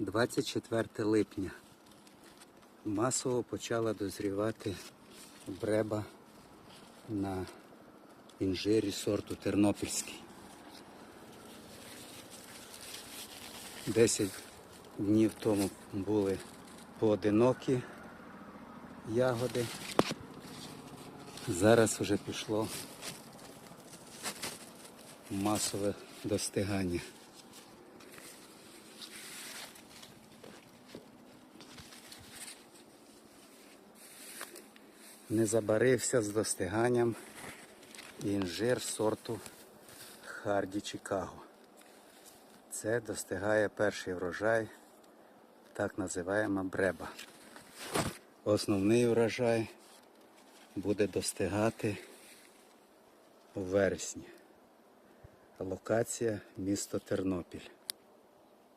24 липня. Масово почала дозрівати бреба на інжирі сорту Тернопільський. 10 днів тому були поодинокі ягоди. Зараз вже пішло масове достигання. Не забарився з достиганням інжир сорту Харді Чикаго. Це достигає перший врожай, так називаємо бреба. Основний урожай буде достигати у вересні. Локація місто Тернопіль.